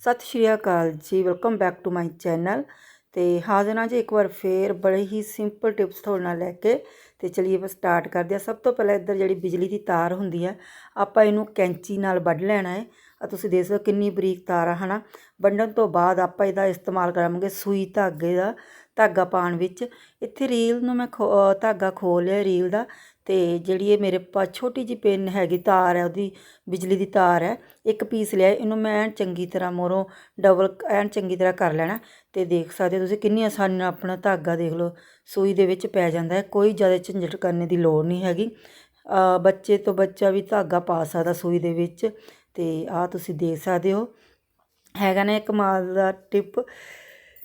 ਸਤਿ ਸ਼੍ਰੀ ਅਕਾਲ ਜੀ welcome back to my channel ਤੇ ਹਾਜ਼ਰ ਹਾਂ ਜੀ ਇੱਕ ਵਾਰ ਫੇਰ ਬੜੇ ਹੀ ਸਿੰਪਲ ਟਿਪਸ ਤੁਹਾਡੇ ਨਾਲ ਲੈ ਕੇ। ਤੇ ਚਲਿਏ ਬਸ ਸਟਾਰਟ ਕਰਦੇ ਆ ਸਭ ਤੋਂ ਪਹਿਲਾਂ ਇੱਧਰ ਜਿਹੜੀ ਬਿਜਲੀ ਦੀ ਤਾਰ ਹੁੰਦੀ ਹੈ ਆਪਾਂ ਇਹਨੂੰ ਕੈਂਚੀ ਨਾਲ ਵੱਢ ਲੈਣਾ ਹੈ। ਆ ਤੁਸੀਂ ਦੇਖ ਸਕਦੇ ਕਿੰਨੀ ਬਰੀਕ ਤਾਰ ਆ, ਹਨਾ? ਵੰਡਣ ਤੋਂ ਬਾਅਦ ਆਪਾਂ ਇਹਦਾ ਇਸਤੇਮਾਲ ਕਰਾਂਗੇ ਸੂਈ ਧਾਗੇ ਦਾ, ਧਾਗਾ ਪਾਉਣ ਵਿੱਚ। ਇੱਥੇ ਰੀਲ ਨੂੰ ਮੈਂ ਖੋ- ਧਾਗਾ ਖੋਲ ਲਿਆ ਰੀਲ ਦਾ। ਤੇ ਜਿਹੜੀ ਇਹ ਮੇਰੇ ਪਾ ਛੋਟੀ ਜਿਹੀ ਪਿੰਨ ਹੈਗੀ ਤਾਰ ਹੈ, ਉਹਦੀ ਬਿਜਲੀ ਦੀ ਤਾਰ ਹੈ, ਇੱਕ ਪੀਸ ਲਿਆ, ਇਹਨੂੰ ਮੈਂ ਐਨ ਚੰਗੀ ਤਰ੍ਹਾਂ ਮੋਰੋਂ ਡਬਲ ਐਨ ਚੰਗੀ ਤਰ੍ਹਾਂ ਕਰ ਲੈਣਾ ਤੇ ਦੇਖ ਸਕਦੇ ਹੋ ਤੁਸੀਂ ਕਿੰਨੀ ਆਸਾਨੀ ਨਾਲ ਆਪਣਾ ਧਾਗਾ ਦੇਖ ਲਓ, ਸੂਈ ਦੇ ਵਿੱਚ ਪੈ ਜਾਂਦਾ ਹੈ, ਕੋਈ ਜ਼ਿਆਦਾ ਝੰਜਟ ਕਰਨ ਦੀ ਲੋੜ ਨਹੀਂ ਹੈਗੀ। ਬੱਚੇ ਤੋਂ ਬੱਚਾ ਵੀ ਧਾਗਾ ਪਾ ਸਕਦਾ ਸੂਈ ਦੇ ਵਿੱਚ ਤੇ ਆਹ ਤੁਸੀਂ ਦੇਖ ਸਕਦੇ ਹੋ, ਹੈਗਾ ਨਾ ਇੱਕ ਮਾਲ ਦਾ ਟਿਪ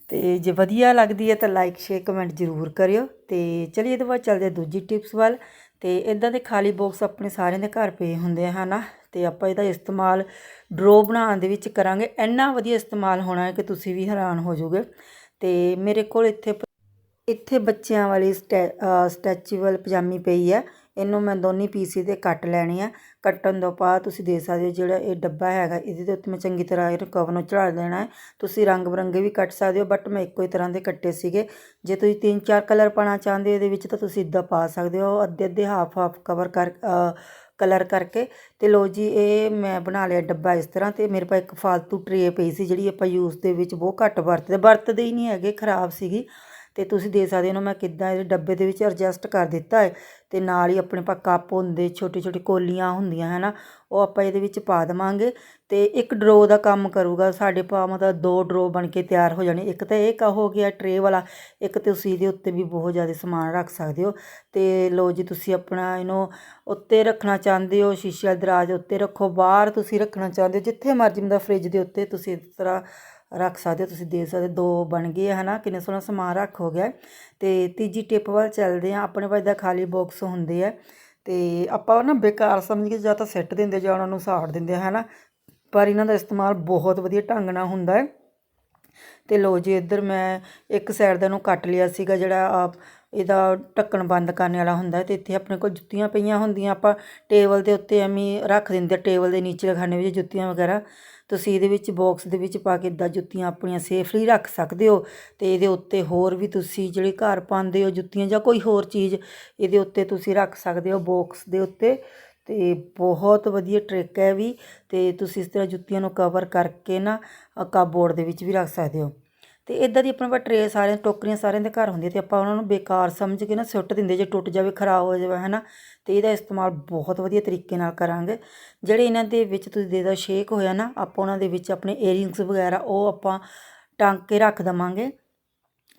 ਤੇ ਜੇ ਵਧੀਆ ਲੱਗਦੀ ਹੈ ਤਾਂ ਲਾਈਕ ਸ਼ੇਅਰ ਕਮੈਂਟ ਜ਼ਰੂਰ ਕਰਿਓ ਤੇ ਚਲਿਏ ਇਹਦੇ ਬਾਅਦ ਚੱਲਦੇ ਦੂਜੀ ਟਿਪਸ ਵੱਲ। ਤੇ ਇਦਾਂ ਦੇ ਖਾਲੀ ਬਾਕਸ ਆਪਣੇ ਸਾਰਿਆਂ ਦੇ ਘਰ ਪਏ ਹੁੰਦੇ ਆ, ਹਨਾ? ਤੇ ਆਪਾਂ ਇਹਦਾ ਇਸਤੇਮਾਲ ਡਰੋ ਬਣਾਉਣ ਦੇ ਵਿੱਚ ਕਰਾਂਗੇ। ਇੰਨਾ ਵਧੀਆ ਇਸਤੇਮਾਲ ਹੋਣਾ ਹੈ ਕਿ ਤੁਸੀਂ ਵੀ ਹੈਰਾਨ ਹੋ ਜਾਓਗੇ। ਤੇ ਮੇਰੇ ਕੋਲ ਇੱਥੇ ਪ- ਇੱਥੇ ਬੱਚਿਆਂ ਵਾਲੀ ਸਟੈ ਸਟੈਚੂਬਲ ਪਜਾਮੀ ਪਈ ਹੈ। ਇਹਨੂੰ ਮੈਂ ਦੋਨੇ ਪੀਸ ਦੇ ਕੱਟ ਲੈਣੇ ਆ। ਕੱਟਣ ਤੋਂ ਬਾਅਦ ਤੁਸੀਂ ਦੇ ਸਕਦੇ ਹੋ ਜਿਹੜਾ ਇਹ ਡੱਬਾ ਹੈਗਾ, ਇਹਦੇ ਦੇ ਉੱਤੇ ਮੈਂ ਚੰਗੀ ਤਰ੍ਹਾਂ ਇਹ ਕਵਰ ਨੂੰ ਚੜਾ ਦੇਣਾ ਹੈ। ਤੁਸੀਂ ਰੰਗ ਬਰੰਗੇ ਵੀ ਕੱਟ ਸਕਦੇ ਹੋ ਬਟ ਮੈਂ ਇੱਕੋ ਹੀ ਤਰ੍ਹਾਂ ਦੇ ਕੱਟੇ ਸੀਗੇ। ਜੇ ਤੁਸੀਂ ਤਿੰਨ ਚਾਰ ਕਲਰ ਪਾਣਾ ਚਾਹੁੰਦੇ ਹੋ, ਇਹਦੇ ਵਿੱਚ ਤਾਂ ਤੁਸੀਂ ਇਦਾਂ ਪਾ ਸਕਦੇ ਹੋ, ਅੱਧੇ ਅੱਧੇ ਹਾਫ ਹਾਫ ਕਵਰ ਕਰ ਕਲਰ ਕਰਕੇ। ਤੇ ਲੋ ਜੀ, ਇਹ ਮੈਂ ਬਣਾ ਲਿਆ ਡੱਬਾ ਇਸ ਤਰ੍ਹਾਂ ਤੇ ਮੇਰੇ ਪਾ ਇੱਕ ਫਾਲਤੂ ਟਰੇ ਪਈ ਸੀ ਜਿਹੜੀ ਆਪਾਂ ਯੂਜ਼ ਦੇ ਵਿੱਚ ਬਹੁਤ ਘੱਟ ਵਰਤਦੇ ਵਰਤਦੇ ਹੀ ਨਹੀਂ ਹੈਗੇ, ਖਰਾਬ ਸੀਗੀ। ਤੇ ਤੁਸੀਂ ਦੇ ਸਕਦੇ ਹੋ ਇਹਨੂੰ ਮੈਂ ਕਿੱਦਾਂ ਇਹਦੇ ਡੱਬੇ ਦੇ ਵਿੱਚ ਐਡਜਸਟ ਕਰ ਦਿੱਤਾ ਹੈ ਤੇ ਨਾਲ ਹੀ ਆਪਣੇ ਪਾ ਕੱਪ ਹੁੰਦੇ ਛੋਟੀ ਛੋਟੀ ਕੋਲੀਆਂ ਹੁੰਦੀਆਂ ਹੈ ਨਾ ਉਹ ਆਪਾਂ ਇਹਦੇ ਵਿੱਚ ਪਾ ਦੇਵਾਂਗੇ ਤੇ ਇੱਕ ਡਰੋ ਦਾ ਕੰਮ ਕਰੂਗਾ, ਸਾਡੇ ਪਾ ਮਤਲਬ ਦੋ ਡਰੋ ਬਣ ਕੇ ਤਿਆਰ ਹੋ ਜਾਣੇ, ਇੱਕ ਤਾਂ ਇਹ ਕਾ ਹੋ ਗਿਆ ਟਰੇ ਵਾਲਾ, ਇੱਕ ਤੁਸੀਂ ਇਹਦੇ ਉੱਤੇ ਵੀ ਬਹੁਤ ਜ਼ਿਆਦਾ ਸਮਾਨ ਰੱਖ ਸਕਦੇ ਹੋ ਤੇ ਲੋ ਜੀ ਤੁਸੀਂ ਆਪਣਾ ਇਹਨੂੰ ਉੱਤੇ ਰੱਖਣਾ ਚਾਹੁੰਦੇ ਹੋ, ਸ਼ੀਸ਼ੇ ਵਾਲੇ ਦਰਾਜ ਉੱਤੇ ਰੱਖੋ, ਬਾਹਰ ਤੁਸੀਂ ਰੱਖਣਾ ਚਾਹੁੰਦੇ ਹੋ, ਜਿੱਥੇ ਮਰਜ਼ੀ ਮਤਲਬ ਫ੍ਰਿਜ ਦੇ ਉੱਤੇ ਤੁਸੀਂ ਇਸ ਤਰ੍ਹਾਂ ਰੱਖ ਸਕਦੇ ਹੋ ਤੁਸੀਂ ਦੇਖ ਸਕਦੇ ਹੋ, ਦੋ ਬਣ ਗਏ ਹੈ ਨਾ ਕਿੰਨੇ ਸੋਹਣਾ ਸਮਾਨ ਰੱਖ ਹੋ ਗਿਆ। ਤੇ ਤੀਜੀ ਟਿਪ ਵੱਲ ਚੱਲਦੇ ਆ ਆਪਣੇ ਪਾਸ ਦਾ ਖਾਲੀ ਬਾਕਸ ਹੁੰਦੇ ਆ। ਤੇ ਆਪਾਂ ਨਾ ਬੇਕਾਰ ਸਮਝ ਕੇ ਜਾਂ ਤਾਂ ਸਿੱਟ ਦਿੰਦੇ ਜਾਂ ਉਹਨਾਂ ਨੂੰ ਸਾੜ ਦਿੰਦੇ ਹੈ ਨਾ ਪਰ ਇਹਨਾਂ ਦਾ ਇਸਤੇਮਾਲ ਬਹੁਤ ਵਧੀਆ ਢੰਗ ਨਾਲ ਹੁੰਦਾ ਹੈ। ਤੇ ਲੋ ਜੀ ਇੱਧਰ ਮੈਂ ਇੱਕ ਸਾਈਡ ਦਾ ਨੂੰ ਕੱਟ ਲਿਆ ਸੀਗਾ ਜਿਹੜਾ ਆ ਇਹਦਾ ਢੱਕਣ ਬੰਦ ਕਰਨ ਵਾਲਾ ਹੁੰਦਾ ਹੈ ਤੇ ਇੱਥੇ ਆਪਣੇ ਕੋਲ ਜੁੱਤੀਆਂ ਪਈਆਂ ਹੁੰਦੀਆਂ। ਆਪਾਂ ਟੇਬਲ ਦੇ ਉੱਤੇ ਐਵੇਂ ਰੱਖ ਦਿੰਦੇ ਟੇਬਲ ਦੇ ਨੀਚੇ ਖਾਨੇ ਵਿੱਚ ਜੁੱਤੀਆਂ ਵਗੈਰਾ। ਤੁਸੀਂ ਇਹਦੇ ਵਿੱਚ ਬਾਕਸ ਦੇ ਵਿੱਚ ਪਾ ਕੇ ਇੱਦਾਂ ਜੁੱਤੀਆਂ ਆਪਣੀਆਂ ਸੇਫਲੀ ਰੱਖ ਸਕਦੇ ਹੋ ਤੇ ਇਹਦੇ ਉੱਤੇ ਹੋਰ ਵੀ ਤੁਸੀਂ ਜਿਹੜੇ ਘਰ ਪਾਉਂਦੇ ਹੋ ਜੁੱਤੀਆਂ ਜਾਂ ਕੋਈ ਹੋਰ ਚੀਜ਼, ਇਹਦੇ ਉੱਤੇ ਤੁਸੀਂ ਰੱਖ ਸਕਦੇ ਹੋ ਬਾਕਸ ਦੇ ਉੱਤੇ। ਤੇ ਬਹੁਤ ਵਧੀਆ ਟ੍ਰਿਕ ਹੈ ਵੀ ਤੇ ਤੁਸੀਂ ਇਸ ਤਰ੍ਹਾਂ ਜੁੱਤੀਆਂ ਨੂੰ ਕਵਰ ਕਰਕੇ ਨਾ ਕਾਬੋਰਡ ਦੇ ਵਿੱਚ ਵੀ ਰੱਖ ਸਕਦੇ ਹੋ। ਤੇ ਇਦਾਂ ਦੀ ਆਪਣੇ ਕੋਲ ਟਰੇ ਸਾਰਿਆਂ, ਟੋਕਰੀਆਂ ਸਾਰਿਆਂ ਦੇ ਘਰ ਹੁੰਦੀਆਂ ਤੇ ਆਪਾਂ ਉਹਨਾਂ ਨੂੰ ਬੇਕਾਰ ਸਮਝ ਕੇ ਨਾ ਸੁੱਟ ਦਿੰਦੇ ਜੇ ਟੁੱਟ ਜਾਵੇ, ਖਰਾਬ ਹੋ ਜਾਵੇ ਹੈ ਨਾ ਤੇ ਇਹਦਾ ਇਸਤੇਮਾਲ ਬਹੁਤ ਵਧੀਆ ਤਰੀਕੇ ਨਾਲ ਕਰਾਂਗੇ। ਜਿਹੜੇ ਇਹਨਾਂ ਦੇ ਵਿੱਚ ਤੁਸੀਂ ਦੇ ਦਾ ਸ਼ੇਕ ਹੋਇਆ ਨਾ, ਆਪਾਂ ਉਹਨਾਂ ਦੇ ਵਿੱਚ ਆਪਣੇ ਏਅਰਿੰਗਸ ਵਗੈਰਾ, ਉਹ ਆਪਾਂ ਟੰਗ ਕੇ ਰੱਖ ਦਵਾਂਗੇ।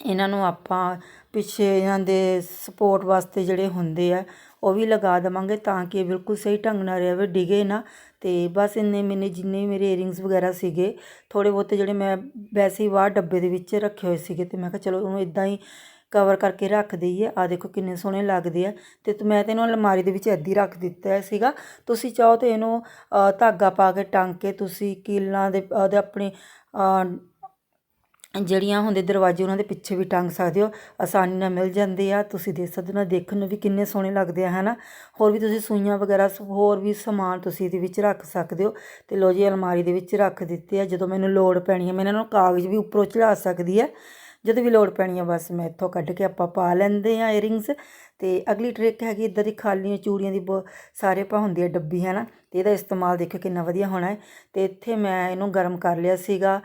ਇਹਨਾਂ ਨੂੰ ਆਪਾਂ ਪਿੱਛੇ ਇਹਨਾਂ ਦੇ ਸਪੋਰਟ ਵਾਸਤੇ ਜਿਹੜੇ ਹੁੰਦੇ ਆ ਉਹ ਵੀ ਲਗਾ ਦੇਵਾਂਗੇ ਤਾਂ ਕਿ ਇਹ ਬਿਲਕੁਲ ਸਹੀ ਢੰਗ ਨਾਲ ਰਹੇ ਡਿਗੇ ਨਾ। ਤੇ ਬਸ ਇੰਨੇ ਮੈਨੇ ਜਿੰਨੇ ਮੇਰੇ ਏਅਰਿੰਗਸ ਵਗੈਰਾ ਸੀਗੇ ਥੋੜੇ ਬਹੁਤੇ ਜਿਹੜੇ ਮੈਂ ਵੈਸੇ ਹੀ ਬਾਹਰ ਡੱਬੇ ਦੇ ਵਿੱਚ ਰੱਖੇ ਹੋਏ ਸੀਗੇ ਤੇ ਮੈਂ ਕਿਹਾ ਚਲੋ ਉਹਨੂੰ ਇਦਾਂ ਹੀ ਕਵਰ ਕਰਕੇ ਰੱਖ ਦਈਏ। ਆ ਦੇਖੋ ਕਿੰਨੇ ਸੋਹਣੇ ਲੱਗਦੇ ਆ। ਤੇ ਮੈਂ ਤੇ ਇਹਨੂੰ ਅਲਮਾਰੀ ਦੇ ਵਿੱਚ ਏਦੀ ਰੱਖ ਦਿੱਤਾ ਸੀਗਾ। ਤੁਸੀਂ ਚਾਹੋ ਤੇ ਇਹਨੂੰ ਧਾਗਾ ਪਾ ਕੇ ਟੰਗ ਕੇ ਤੁਸੀਂ ਕੀਲਾਂ ਦੇ ਆਪਣੇ ਜਿਹੜੀਆਂ ਹੁੰਦੇ ਦਰਵਾਜ਼ੇ, ਉਹਨਾਂ ਦੇ ਪਿੱਛੇ ਵੀ ਟੰਗ ਸਕਦੇ ਹੋ। ਆਸਾਨੀ ਨਾਲ ਮਿਲ ਜਾਂਦੇ ਆ। ਤੁਸੀਂ ਦੇਖ ਸਕਦੇ ਹੋ ਨਾ ਦੇਖਣ ਨੂੰ ਵੀ ਕਿੰਨੇ ਸੋਹਣੇ ਲੱਗਦੇ ਆ, ਹਨਾ? ਹੋਰ ਵੀ ਤੁਸੀਂ ਸੂਈਆਂ ਵਗੈਰਾ, ਸ- ਹੋਰ ਵੀ ਸਮਾਨ ਤੁਸੀਂ ਇਹਦੇ ਵਿੱਚ ਰੱਖ ਸਕਦੇ ਹੋ। ਤੇ ਲੋ ਜੀ, ਅਲਮਾਰੀ ਦੇ ਵਿੱਚ ਰੱਖ ਦਿੱਤੇ ਆ। ਜਦੋਂ ਮੈਨੂੰ ਲੋੜ ਪੈਣੀ ਹੈ ਮੈਂ ਇਹਨਾਂ ਨੂੰ ਕਾਗਜ਼ ਵੀ ਉੱਪਰੋਂ ਚੜਾ ਸਕਦੀ ਹੈ ਜਦੋਂ ਵੀ ਲੋੜ ਪੈਣੀ ਹੈ ਬਸ ਮੈਂ ਇੱਥੋਂ ਕੱਢ ਕੇ ਆਪਾਂ ਪਾ ਲੈਂਦੇ ਆ ਏਅਰਿੰਗਸ ਤੇ ਅਗਲੀ ਟ੍ਰਿਕ ਹੈਗੀ ਇਦਾਂ ਦੀ ਖਾਲੀਆਂ ਚੂੜੀਆਂ ਦੀ ਬ- ਸਾਰੇ ਪਾ ਹੁੰਦੀ ਹੈ ਡੱਬੀ ਹੈ ਨਾ ਤੇ ਇਹਦਾ ਇਸਤੇਮਾਲ ਦੇਖੋ ਕਿੰਨਾ ਵਧੀਆ ਹੋਣਾ ਹੈ। ਤੇ ਇੱਥੇ ਮੈਂ ਇਹਨੂੰ ਗਰਮ ਕਰ ਲਿਆ ਸੀਗਾ।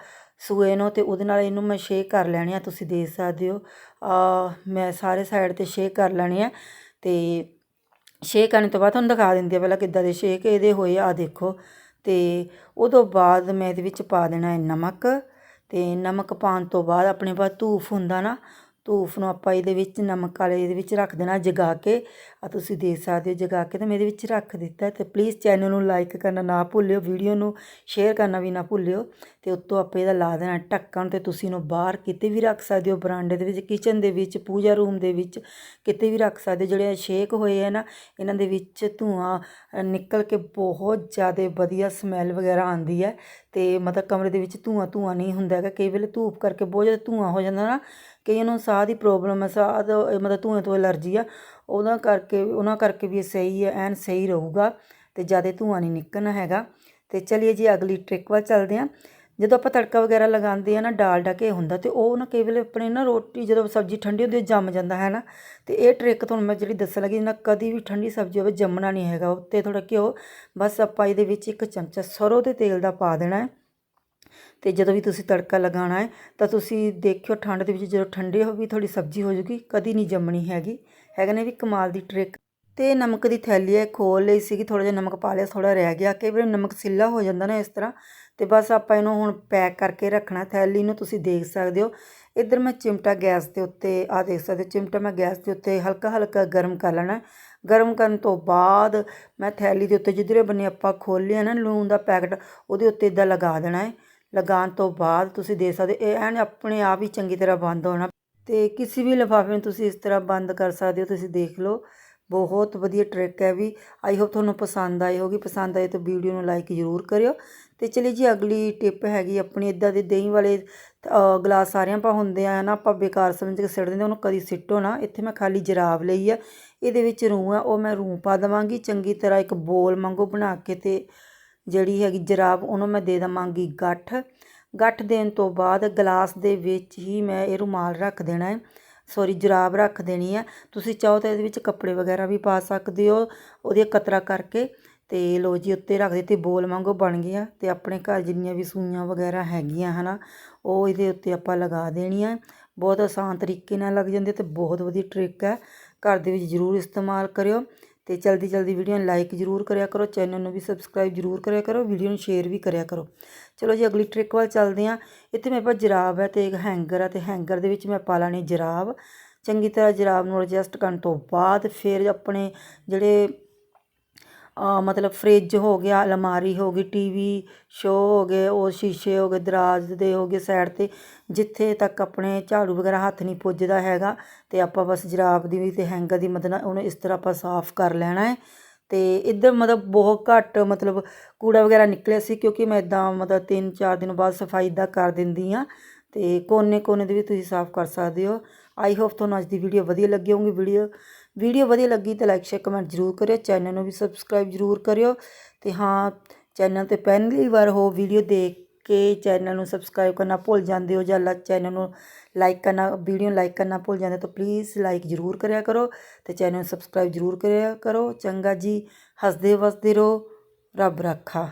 ਸੂਏ ਨੂੰ ਅਤੇ ਉਹਦੇ ਨਾਲ ਇਹਨੂੰ ਮੈਂ ਸ਼ੇਕ ਕਰ ਲੈਣੀ ਆ, ਤੁਸੀਂ ਦੇਖ ਸਕਦੇ ਹੋ। ਆ, ਮੈਂ ਸਾਰੇ ਸਾਈਡ ਤੇ ਸ਼ੇਕ ਕਰ ਲੈਣੀ ਆ ਤੇ ਸ਼ੇਕ ਕਰਨ ਤੋਂ ਬਾਅਦ ਤੁਹਾਨੂੰ ਦਿਖਾ ਦਿੰਦੀ ਆ ਪਹਿਲਾਂ ਕਿੱਦਾਂ ਦੇ ਸ਼ੇਕ ਇਹਦੇ ਹੋਏ ਆ ਦੇਖੋ। ਤੇ ਉਦੋਂ ਬਾਅਦ ਮੈਂ ਇਹਦੇ ਵਿੱਚ ਪਾ ਦੇਣਾ ਹੈ ਨਮਕ ਤੇ ਨਮਕ ਪਾਉਣ ਤੋਂ ਬਾਅਦ ਆਪਣੇ ਪਾਸ ਧੂਫ ਹੁੰਦਾ ਨਾ ਧੂਫ ਨੂੰ ਆਪਾਂ ਇਹਦੇ ਵਿੱਚ, ਨਮਕ ਵਾਲੇ ਇਹਦੇ ਵਿੱਚ ਰੱਖ ਦੇਣਾ ਜਗਾ ਕੇ। ਆ ਤੁਸੀਂ ਦੇਖ ਸਕਦੇ ਹੋ ਜਗਾ ਕੇ ਤਾਂ ਮੈਂ ਇਹਦੇ ਵਿੱਚ ਰੱਖ ਦਿੱਤਾ ਤੇ ਪਲੀਜ਼ ਚੈਨਲ ਨੂੰ ਲਾਈਕ ਕਰਨਾ ਨਾ ਭੁੱਲਿਓ ਵੀਡੀਓ ਨੂੰ ਸ਼ੇਅਰ ਕਰਨਾ ਵੀ ਨਾ ਭੁੱਲਿਓ ਤੇ ਉੱਤੋਂ ਆਪਾਂ ਇਹਦਾ ਲਾ ਦੇਣਾ ਢੱਕਣ ਤੇ ਤੁਸੀਂ ਇਹਨੂੰ ਬਾਹਰ ਕਿਤੇ ਵੀ ਰੱਖ ਸਕਦੇ ਹੋ, ਬਰਾਂਡੇ ਦੇ ਵਿੱਚ ਕਿਚਨ ਦੇ ਵਿੱਚ, ਪੂਜਾ ਰੂਮ ਦੇ ਵਿੱਚ ਕਿਤੇ ਵੀ ਰੱਖ ਸਕਦੇ ਹੋ। ਜਿਹੜੇ ਸ਼ੇਕ ਹੋਏ ਆ ਨਾ, ਇਹਨਾਂ ਦੇ ਵਿੱਚ ਧੂਆਂ ਨਿਕਲ ਕੇ ਬਹੁਤ ਜ਼ਿਆਦਾ ਵਧੀਆ ਸਮੈਲ ਵਗੈਰਾ ਆਉਂਦੀ ਹੈ ਤੇ ਮਤਲਬ ਕਮਰੇ ਦੇ ਵਿੱਚ ਧੂਆਂ ਧੂਆਂ ਨਹੀਂ ਹੁੰਦਾ ਹੈਗਾ। ਕਈ ਵੇਲੇ ਧੂਪ ਕਰਕੇ ਬਹੁਤ ਜ਼ਿਆਦਾ ਧੂਆਂ ਹੋ ਜਾਂਦਾ ਨਾ ਕਈਆਂ ਨੂੰ ਸਾਹ ਦੀ ਪ੍ਰੋਬਲਮ ਹੈ ਸਾਹ ਦਾ ਮਤਲਬ ਧੂੰਏ ਤੋਂ ਐਲਰਜੀ ਆ ਉਹਨਾਂ ਕਰਕੇ ਉਹਨਾਂ ਕਰਕੇ ਵੀ ਇਹ ਸਹੀ ਹੈ ਐਨ ਸਹੀ ਰਹੂਗਾ ਅਤੇ ਜ਼ਿਆਦਾ ਧੂੰਆਂ ਨਹੀਂ ਨਿਕਲਣਾ ਹੈਗਾ। ਅਤੇ ਚਲਿਏ ਜੀ ਅਗਲੀ ਟ੍ਰਿਕ ਵੱਲ ਚੱਲਦੇ ਹਾਂ। ਜਦੋਂ ਆਪਾਂ ਤੜਕਾ ਵਗੈਰਾ ਲਗਾਉਂਦੇ ਆ ਨਾ, ਡਾਲਡਾ ਘੇ ਹੁੰਦਾ ਤੇ ਉਹ ਨਾ ਕਈ ਵੇਲੇ ਆਪਣੇ ਨਾ ਰੋਟੀ ਜਦੋਂ ਸਬਜ਼ੀ ਠੰਡੀ ਹੁੰਦੀ ਹੈ ਜੰਮ ਜਾਂਦਾ ਹੈ ਨਾ। ਤੇ ਇਹ ਟ੍ਰਿਕ ਤੁਹਾਨੂੰ ਮੈਂ ਜਿਹੜੀ ਦੱਸਣ ਲੱਗੀ ਨਾ, ਕਦੀ ਵੀ ਠੰਡੀ ਸਬਜ਼ੀ ਹੋਵੇ ਜੰਮਣਾ ਨਹੀਂ ਹੈਗਾ, ਉੱਤੇ ਥੋੜਾ ਘਿਓ, ਬਸ ਆਪਾਂ ਇਹਦੇ ਵਿੱਚ ਇੱਕ ਚਮਚਾ ਸਰੋਂ ਦੇ ਤੇਲ ਦਾ ਪਾ ਦੇਣਾ ਹੈ। ਤੇ ਜਦੋਂ ਵੀ ਤੁਸੀਂ ਤੜਕਾ ਲਗਾਉਣਾ ਹੈ ਤਾਂ ਤੁਸੀਂ ਦੇਖਿਓ ਠੰਡ ਦੇ ਵਿੱਚ ਜਦੋਂ ਠੰਡੀ ਹੋ ਗਈ ਥੋੜੀ ਸਬਜ਼ੀ ਹੋ ਜੂਗੀ ਕਦੀ ਨਹੀਂ ਜੰਮਣੀ ਹੈਗੀ। ਹੈਗਾ ਨੇ ਵੀ ਕਮਾਲ ਦੀ ਟ੍ਰਿਕ ਤੇ ਨਮਕ ਦੀ ਥੈਲੀ ਹੈ ਖੋਲ ਲਈ ਸੀਗੀ ਥੋੜਾ ਜਿਹਾ ਨਮਕ ਪਾ ਲਿਆ ਥੋੜਾ ਰਹਿ ਗਿਆ। ਕਈ ਵਾਰ ਨਮਕ ਸਿੱਲਾ ਹੋ ਜਾਂਦਾ ਨਾ ਇਸ ਤਰ੍ਹਾਂ ਤੇ ਬਸ ਆਪਾਂ ਇਹਨੂੰ ਹੁਣ ਪੈਕ ਕਰਕੇ ਰੱਖਣਾ। ਥੈਲੀ ਨੂੰ ਤੁਸੀਂ ਦੇਖ ਸਕਦੇ ਹੋ। ਇੱਧਰ ਮੈਂ ਚਿਮਟਾ ਗੈਸ ਦੇ ਉੱਤੇ ਆ ਦੇਖ ਸਕਦੇ ਹੋ, ਚਿਮਟਾ ਮੈਂ ਗੈਸ ਦੇ ਉੱਤੇ ਹਲਕਾ ਹਲਕਾ ਗਰਮ ਕਰ ਲੈਣਾ। ਗਰਮ ਕਰਨ ਤੋਂ ਬਾਅਦ ਮੈਂ ਥੈਲੀ ਦੇ ਉੱਤੇ ਜਿੱਧਰੇ ਬੰਨੇ ਆਪਾਂ ਖੋਲ੍ਹਿਆ ਨਾ ਲੂਣ ਦਾ ਪੈਕਟ ਉਹਦੇ ਉੱਤੇ ਇਦਾਂ ਲਗਾ ਦੇਣਾ ਹੈ। ਲਗਾਉਣ ਤੋਂ ਬਾਅਦ ਤੁਸੀਂ ਦੇ ਸਕਦੇ ਇਹ ਐਨ ਆਪਣੇ ਆਪ ਹੀ ਚੰਗੀ ਤਰ੍ਹਾਂ ਬੰਦ ਹੋਣਾ। ਤੇ ਕਿਸੇ ਵੀ ਲਿਫਾਫੇ ਨੂੰ ਤੁਸੀਂ ਇਸ ਤਰ੍ਹਾਂ ਬੰਦ ਕਰ ਸਕਦੇ ਹੋ। ਤੁਸੀਂ ਦੇਖ ਲਓ, ਬਹੁਤ ਵਧੀਆ ਟ੍ਰਿਕ ਹੈ ਵੀ। ਆਈ ਹੋਪ ਤੁਹਾਨੂੰ ਪਸੰਦ ਆਈ ਹੋਗੀ ਪਸੰਦ ਆਏ ਤਾਂ ਵੀਡੀਓ ਨੂੰ ਲਾਈਕ ਜ਼ਰੂਰ ਕਰਿਓ। ਤੇ ਚਲੀ ਜੀ, ਅਗਲੀ ਟਿਪ ਹੈਗੀ ਆਪਣੀ ਇਦਾਂ ਦੇ ਦਹੀਂ ਵਾਲੇ ਗਲਾਸ ਸਾਰਿਆਂ ਪਾ ਹੁੰਦੇ ਆ ਨਾ? ਆਪਾਂ ਬੇਕਾਰ ਸਮਝ ਕੇ ਸਿੱਟ ਦਿੰਦੇ ਉਹਨੂੰ ਕਦੀ ਸਿੱਟੋ ਨਾ। ਇੱਥੇ ਮੈਂ ਖਾਲੀ ਜਰਾਬ ਲਈ ਆ। ਇਹਦੇ ਵਿੱਚ ਰੂੰ ਆ, ਉਹ ਮੈਂ ਰੂੰ ਪਾ ਦੇਵਾਂਗੀ। ਚੰਗੀ ਤਰ੍ਹਾਂ ਇੱਕ ਬੋਲ ਮੰਗੋ ਬਣਾ ਕੇ ਤੇ ਜਿਹੜੀ ਹੈਗੀ ਜਰਾਬ, ਉਹਨੂੰ ਮੈਂ ਦੇ ਦੇਵਾਂਗੀ ਗੱਠ। ਗੱਠ ਦੇਣ ਤੋਂ ਬਾਅਦ ਗਲਾਸ ਦੇ ਵਿੱਚ ਹੀ ਮੈਂ ਇਹ ਰੁਮਾਲ ਰੱਖ ਦੇਣਾ ਹੈ। ਸੌਰੀ ਜਰਾਬ ਰੱਖ ਦੇਣੀ ਹੈ। ਤੁਸੀਂ ਚਾਹੋ ਤਾਂ ਇਹਦੇ ਵਿੱਚ ਕੱਪੜੇ ਵਗੈਰਾ ਵੀ ਪਾ ਸਕਦੇ ਹੋ ਉਹਦੇ ਕਤਰਾ ਕਰਕੇ। ਤੇ ਲੋ ਜੀ, ਉੱਤੇ ਰੱਖ ਦਿੱਤੀ ਬੋਲ ਵਾਂਗੂ ਬਣ ਗਿਆ ਤੇ ਆਪਣੇ ਘਰ ਜਿੰਨੀਆਂ ਵੀ ਸੂਈਆਂ ਵਗੈਰਾ ਹੈਗੀਆਂ ਹਨਾ, ਉਹ ਇਹਦੇ ਉੱਤੇ ਆਪਾਂ ਲਗਾ ਦੇਣੀਆਂ ਬਹੁਤ ਆਸਾਨ ਤਰੀਕੇ ਨਾਲ ਲੱਗ ਜਾਂਦੇ ਤੇ ਬਹੁਤ ਵਧੀਆ ਟ੍ਰਿਕ ਹੈ। ਘਰ ਦੇ ਵਿੱਚ ਜ਼ਰੂਰ ਇਸਤੇਮਾਲ ਕਰਿਓ। ਤੇ ਜਲਦੀ ਜਲਦੀ ਵੀਡੀਓ ਨੂੰ ਲਾਈਕ ਜ਼ਰੂਰ ਕਰਿਆ ਕਰੋ ਚੈਨਲ ਨੂੰ ਵੀ ਸਬਸਕ੍ਰਾਈਬ ਜ਼ਰੂਰ ਕਰਿਆ ਕਰੋ, ਵੀਡੀਓ ਨੂੰ ਸ਼ੇਅਰ ਵੀ ਕਰਿਆ ਕਰੋ। ਚਲੋ ਜੀ, ਅਗਲੀ ਟ੍ਰਿਕ ਵੱਲ ਚੱਲਦੇ ਹਾਂ। ਇੱਥੇ ਮੇਰੇ ਪਾਸ ਜਰਾਬ ਹੈ ਤੇ ਇੱਕ ਹੈਂਗਰ ਹੈ ਤੇ ਹੈਂਗਰ ਦੇ ਵਿੱਚ ਮੈਂ ਪਾ ਲੈਣੀ ਜਰਾਬ। ਚੰਗੀ ਤਰ੍ਹਾਂ ਜਰਾਬ ਨੂੰ ਐਡਜਸਟ ਕਰਨ ਤੋਂ ਬਾਅਦ ਫਿਰ ਆਪਣੇ ਜਿਹੜੇ ਮਤਲਬ ਫਰਿੱਜ ਹੋ ਗਿਆ, ਅਲਮਾਰੀ ਹੋ ਗਈ ਟੀ ਵੀ ਸ਼ੋ ਹੋ ਗਏ, ਉਹ ਸ਼ੀਸ਼ੇ ਹੋ ਗਏ, ਦਰਾਜ਼ ਦੇ ਹੋ ਗਏ ਸਾਈਡ ਤੇ ਜਿੱਥੇ ਤੱਕ ਆਪਣੇ ਝਾੜੂ ਵਗੈਰਾ ਹੱਥ ਨਹੀਂ ਪੁੱਜਦਾ ਹੈਗਾ ਅਤੇ ਆਪਾਂ ਬਸ ਜਰਾਬ ਦੀ ਵੀ ਅਤੇ ਹੈਂਗਰ ਦੀ ਮਦਦ ਨਾਲ ਉਹਨੂੰ ਇਸ ਤਰ੍ਹਾਂ ਆਪਾਂ ਸਾਫ਼ ਕਰ ਲੈਣਾ ਹੈ। ਅਤੇ ਇੱਧਰ ਮਤਲਬ ਬਹੁਤ ਘੱਟ ਮਤਲਬ ਕੂੜਾ ਵਗੈਰਾ ਨਿਕਲਿਆ ਸੀ ਕਿਉਂਕਿ ਮੈਂ ਇੱਦਾਂ ਮਤਲਬ 3-4 ਦਿਨ ਬਾਅਦ ਸਫ਼ਾਈ ਦਾ ਕਰ ਦਿੰਦੀ ਹਾਂ ਅਤੇ ਕੋਨੇ ਕੋਨੇ ਦੇ ਵੀ ਤੁਸੀਂ ਸਾਫ਼ ਕਰ ਸਕਦੇ ਹੋ। ਆਈ ਹੋਪ ਤੁਹਾਨੂੰ ਅੱਜ ਦੀ ਵੀਡੀਓ ਵਧੀਆ ਲੱਗੀ ਹੋਊਗੀ। ਵੀਡੀਓ ਵੀਡੀਓ ਵਧੀਆ ਲੱਗੀ ਤਾਂ ਲਾਈਕ ਸ਼ੇਅਰ ਕਮੈਂਟ ਜ਼ਰੂਰ ਕਰਿਓ। ਚੈਨਲ ਨੂੰ ਵੀ ਸਬਸਕ੍ਰਾਈਬ ਜ਼ਰੂਰ ਕਰਿਓ। ਤੇ ਹਾਂ ਚੈਨਲ ਤੇ ਪਹਿਲੀ ਵਾਰ ਹੋ ਵੀਡੀਓ ਦੇਖ ਕੇ ਚੈਨਲ ਨੂੰ ਸਬਸਕ੍ਰਾਈਬ ਕਰਨਾ ਭੁੱਲ ਜਾਂਦੇ ਹੋ ਜਾਂ ਲਾ ਚੈਨਲ ਨੂੰ ਲਾਈਕ ਕਰਨਾ ਵੀਡੀਓ ਨੂੰ ਲਾਈਕ ਕਰਨਾ ਭੁੱਲ ਜਾਂਦੇ ਤਾਂ ਪਲੀਜ਼ ਲਾਈਕ ਜ਼ਰੂਰ ਕਰਿਆ ਕਰੋ ਤੇ ਚੈਨਲ ਨੂੰ ਸਬਸਕ੍ਰਾਈਬ ਜ਼ਰੂਰ ਕਰਿਆ ਕਰੋ। ਚੰਗਾ ਜੀ ਹੱਸਦੇ ਵਸਦੇ ਰਹੋ। ਰੱਬ ਰੱਖਾ।